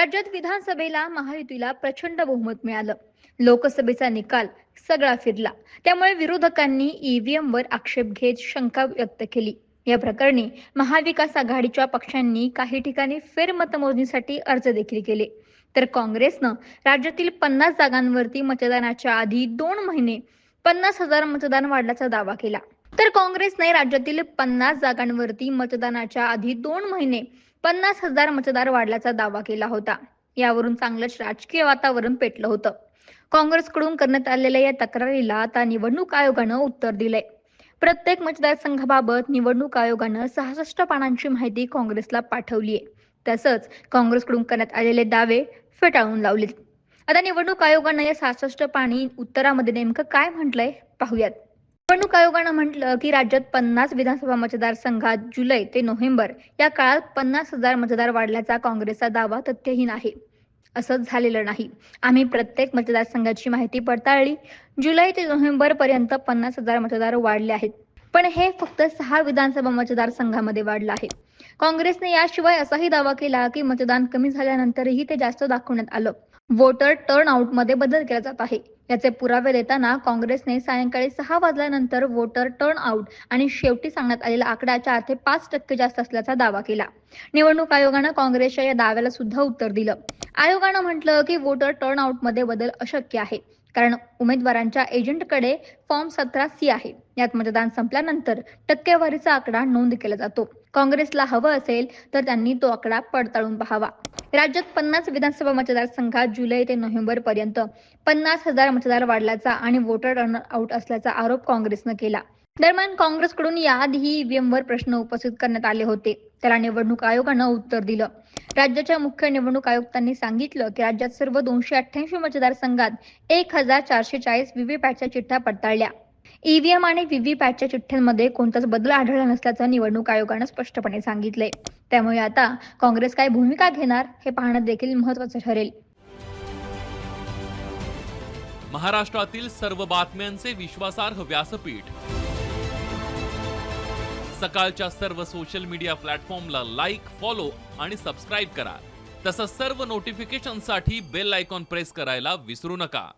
राज्यात विधानसभेला महायुतीला प्रचंड बहुमत मिळालं. लोकसभेचा निकाल सगळा फिरला. त्यामुळे विरोधकांनी ईव्हीएम वर आक्षेप घेत शंका व्यक्त केली. या प्रकरणी महाविकास आघाडीच्या पक्षांनी काही ठिकाणी फेरमतमोजणीसाठी अर्ज देखील केले. तर काँग्रेसनं राज्यातील पन्नास जागांवरती मतदानाच्या आधी दोन महिने पन्नास हजार मतदान वाढल्याचा दावा केला. तर काँग्रेसने राज्यातील पन्नास जागांवरती मतदानाच्या आधी दोन महिने पन्नास हजार मतदार वाढल्याचा दावा केला होता. यावरून चांगलंच राजकीय वातावरण पेटलं होतं. काँग्रेसकडून करण्यात आलेल्या या तक्रारीला आता निवडणूक आयोगानं उत्तर दिलंय. प्रत्येक मतदारसंघाबाबत निवडणूक आयोगानं सहासष्ट पानांची माहिती काँग्रेसला पाठवली आहे तसंच काँग्रेसकडून करण्यात आलेले दावे फेटाळून लावलेत. आता निवडणूक आयोगानं या सहासष्ट पाणी उत्तरामध्ये नेमकं काय म्हटलंय? पाहूयात. निवडणूक आयोगानं म्हटलं की राज्यात पन्नास विधानसभा मतदारसंघात जुलै ते नोव्हेंबर या काळात पन्नास हजार मतदार वाढल्याचा काँग्रेसचा दावा तथ्यहीन आहे. असं झालेलं नाही. आम्ही प्रत्येक मतदारसंघाची माहिती पडताळली. जुलै ते नोव्हेंबर पर्यंत पन्नास हजार मतदार वाढले आहेत. पण हे फक्त सहा विधानसभा मतदारसंघामध्ये वाढलं आहे. काँग्रेसने याशिवाय असाही दावा केला की मतदान कमी झाल्यानंतरही ते जास्त दाखवण्यात आलं. वोटर टर्न आउटमध्ये बदल केला जात आहे. याचे पुरावे देताना काँग्रेसने सायंकाळी सहा वाजल्यानंतर वोटर टर्न आउट आणि शेवटी सांगण्यात आलेला आकडा चार ते पाच टक्के जास्त असल्याचा दावा केला. निवडणूक आयोगानं काँग्रेसच्या या दाव्याला सुद्धा उत्तर दिलं. आयोगानं म्हटलं की वोटर टर्न आउटमध्ये बदल अशक्य आहे. कारण उमेदवारांच्या एजंटकडे फॉर्म सतरा सी आहे. यात मतदान संपल्यानंतर टक्केवारीचा आकडा नोंद केला जातो. काँग्रेसला हवं असेल तर त्यांनी तो आकडा पडताळून पाहावा. राज्यात पन्नास विधानसभा मतदारसंघात जुलै ते नोव्हेंबर पर्यंत पन्नास हजार मतदार वाढल्याचा आणि वोटर रन आउट असल्याचा आरोप काँग्रेसनं केला. दरम्यान काँग्रेसकडून याआधीही ईव्हीएमवर प्रश्न उपस्थित करण्यात आले होते. त्याला निवडणूक आयोगानं उत्तर दिलं. राज्याच्या मुख्य निवडणूक आयुक्तांनी सांगितलं की राज्यात सर्व दोनशे अठ्ठ्याऐंशी मतदारसंघात एक हजार चारशे चाळीस व्हीव्हीपॅटच्या चिठ्ठ्या पडताळल्या. ईव्हीएम आणि व्हीव्हीपॅटच्या चिठ्ठ्यांमध्ये कोणताच बदल आढळला नसल्याचं निवडणूक आयोगानं स्पष्टपणे सांगितलंय. त्यामुळे आता काँग्रेस काय भूमिका घेणार हे पाहणं देखील महत्वाचं ठरेल. महाराष्ट्रातील सर्व बातम्यांचे विश्वासार्ह व्यासपीठ. सकाळच्या सर्व सोशल मीडिया प्लॅटफॉर्मला लाईक फॉलो आणि सबस्क्राईब करा. तसंच सर्व नोटिफिकेशनसाठी बेल आयकॉन प्रेस करायला विसरू नका.